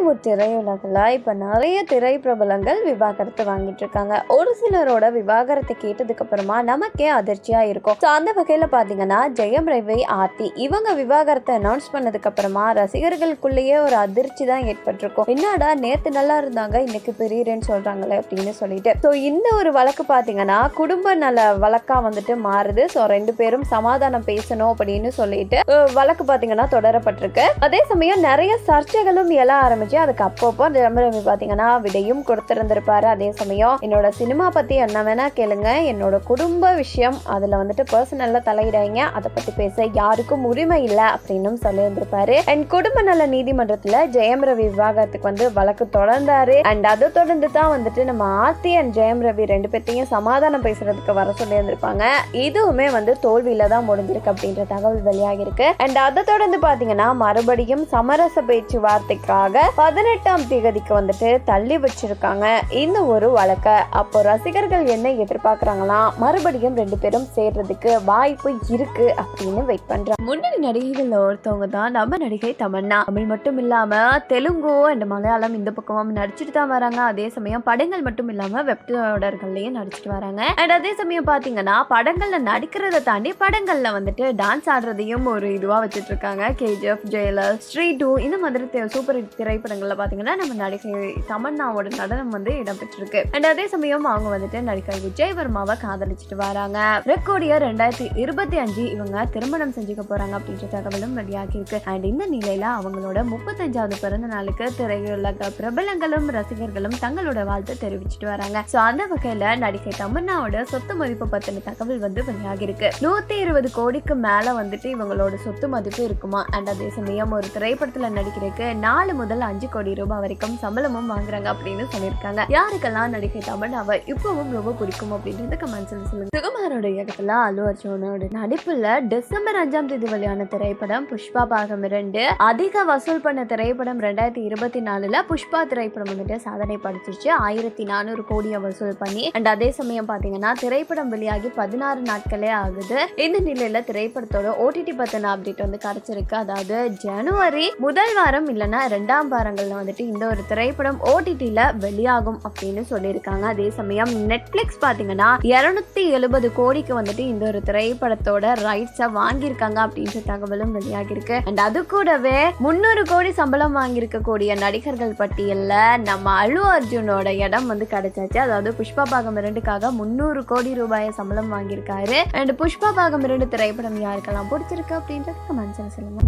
பாலிவுட் திரையுலகில் இப்போ நிறைய திரை பிரபலங்கள் விவாகரத்து வாங்கிட்டு இருக்காங்க. ஒரு சிலரோட விவாகரத்தை கேட்டதுக்கு அப்புறமா நமக்கே அதிர்ச்சியா இருக்கும். ஸோ அந்த வகையில் பார்த்தீங்கன்னா ஜெயம் ரவி ஆர்த்தி இவங்க விவாகரத்தை அனௌன்ஸ் பண்ணதுக்கு அப்புறமா ரசிகர்களுக்குள்ளேயே ஒரு அதிர்ச்சி தான் ஏற்பட்டிருக்கும். என்னடா நேத்து நல்லா இருந்தாங்க இன்னைக்கு பிரியறேன்னு சொல்றாங்களே அப்படின்னு சொல்லிட்டு. ஸோ இந்த ஒரு வழக்கு பார்த்தீங்கன்னா குடும்ப நல வழக்கா வந்துட்டு மாறுது. ஸோ ரெண்டு பேரும் சமாதானம் பேசணும் அப்படின்னு சொல்லிட்டு வழக்கு பார்த்தீங்கன்னா தொடரப்பட்டிருக்கு. அதே சமயம் நிறைய சர்ச்சைகளும் எழ ஆரம்பிச்சு அதுக்கு அப்பப்போ ரவி பார்த்தீங்கன்னா விடையும் கொடுத்திருந்திருப்பாரு. அதே சமயம் என்னோட சினிமா பத்தி என்ன வேணா கேளுங்க. என்னோட குடும்ப விஷயம் அதுல வந்துட்டு பர்சனல்ல தலையிடாங்க அதை பத்தி பேச யாருக்கும் உரிமை இல்லை அப்படின்னும் சொல்லியிருந்திருப்பாரு. அண்ட் குடும்ப நல நீதிமன்றத்துல ஜெயம் ரவி விவாகரத்துக்கு வந்து வழக்கு தொடர்ந்தாரு. அண்ட் அதை தொடர்ந்து தான் வந்துட்டு நம்ம ஆர்த்தி அண்ட் ஜெயம் ரவி ரெண்டு பேர்த்தையும் சமாதானம் பேசுறதுக்கு வர சொல்லியிருந்திருப்பாங்க. இதுவுமே வந்து தோல்வியில தான் முடிஞ்சிருக்கு அப்படின்ற தகவல் வெளியாகிருக்கு அண்ட் அதை தொடர்ந்து பாத்தீங்கன்னா மறுபடியும் சமரச பேச்சுவார்த்தைக்காக பதினெட்டாம் தேதிக்கு வந்துட்டு தள்ளி வச்சிருக்காங்க. இந்த ஒரு வழக்க அப்போ ரசிகர்கள் என்ன எதிர்பார்க்கறாங்களாம் மறுபடியும் ரெண்டு பேரும் சேர்றதுக்கு வாய்ப்பு இருக்கு அப்படின்னு வெயிட் பண்றாங்க. முன்னணி நடிகைகள் ஒருத்தவங்க தான் நம்ம நடிகை தமன்னா. தமிழ் மட்டும் இல்லாம தெலுங்கு அண்ட் மலையாளம் இந்த பக்கமும் நடிச்சுட்டு தான் வராங்க. அதே சமயம் படங்கள் மட்டும் இல்லாம வெப் தொடர்கள்லயும் நடிச்சிட்டு வராங்க. அண்ட் அதே சமயம் பாத்தீங்கன்னா படங்கள்ல நடிக்கிறத தாண்டி படங்கள்ல வந்துட்டு டான்ஸ் ஆடுறதையும் ஒரு இதுவா வச்சுட்டு இருக்காங்க. கேஜிஎஃப் ஜெயலர் ஸ்ரீ டூ இந்த மாதிரி சூப்பர் திரைப்பட திரைப்படங்கள்ல பாத்தீங்கன்னா நம்ம நடிகை தமன்னாவோட நடனம் வந்து இடம்பெற்றிருக்கு. அண்ட் அதே சமயம் அவங்க வந்துட்டு நடிகர் விஜய் வர்மாவை காதலிச்சிட்டு வராங்க. ரெக்கோடிய ரெண்டாயிரத்தி இருபத்தி அஞ்சு இவங்க திருமணம் செஞ்சுக்க போறாங்க அப்படின்ற தகவலும் வெளியாகி இருக்கு அண்ட் இந்த நிலையில அவங்களோட முப்பத்தஞ்சாவது பிறந்த நாளுக்கு திரையுலக பிரபலங்களும் ரசிகர்களும் தங்களோட வாழ்த்து தெரிவிச்சிட்டு வராங்க. சோ அந்த வகையில நடிகை தமன்னாவோட சொத்து மதிப்பு பத்தின தகவல் வந்து வெளியாகி இருக்கு நூத்தி இருபது கோடிக்கு மேல வந்துட்டு இவங்களோட சொத்து மதிப்பு இருக்குமா? அண்ட் அதே சமயம் ஒரு திரைப்படத்துல நடிக்கிறதுக்கு நாலு முதல் அஞ்சு அஞ்சு கோடி ரூபாய் வரைக்கும் சம்பளமும் வாங்குறாங்க அப்படின்னு சொல்லியிருக்காங்க. யாருக்கெல்லாம் நடிகை தமிழாவை இப்பவும் ரொம்ப பிடிக்கும் அப்படின்றது கமெண்ட்ஸ்ல சொல்லுங்க. சுகுமாரோட இயக்கத்துல அல்லு அர்ஜுனோட நடிப்புல டிசம்பர் அஞ்சாம் தேதி வெளியான திரைப்படம் புஷ்பா பாகம் இரண்டு அதிக வசூல் பண்ண திரைப்படம் ரெண்டாயிரத்தி இருபத்தி நாலுல புஷ்பா திரைப்படம் வந்துட்டு சாதனை படைச்சிருச்சு. ஆயிரத்தி நானூறு கோடியை வசூல் பண்ணி அண்ட் அதே சமயம் பாத்தீங்கன்னா திரைப்படம் வெளியாகி பதினாறு நாட்களே ஆகுது. இந்த நிலையில திரைப்படத்தோட ஓடிடி பத்தின அப்டேட் வந்து கிடைச்சிருக்கு. அதாவது ஜனவரி முதல் வாரம் இல்லைன்னா ரெண்டாம் வாரம் வாரங்களில் வந்துட்டு இந்த ஒரு திரைப்படம் ஓடிடியில் வெளியாகும் அப்படின்னு சொல்லியிருக்காங்க. அதே சமயம் நெட்ஃப்ளிக்ஸ் பார்த்தீங்கன்னா இரநூத்தி எழுபது கோடிக்கு வந்துட்டு இந்த ஒரு திரைப்படத்தோட ரைட்ஸை வாங்கியிருக்காங்க அப்படின்ற தகவலும் வெளியாகிருக்கு அண்ட் அது கூடவே முந்நூறு கோடி சம்பளம் வாங்கியிருக்கக்கூடிய நடிகர்கள் பட்டியலில் நம்ம அல்லு அர்ஜுனோட இடம் வந்து கிடைச்சாச்சு. அதாவது புஷ்பா பாகம் இரண்டுக்காக முந்நூறு கோடி ரூபாயை சம்பளம் வாங்கியிருக்காரு. அண்ட் புஷ்பா பாகம் இரண்டு திரைப்படம் யாருக்கெல்லாம் பிடிச்சிருக்கு அப்படின்றது கமெண்ட்ஸ்ல சொல்லுங்க.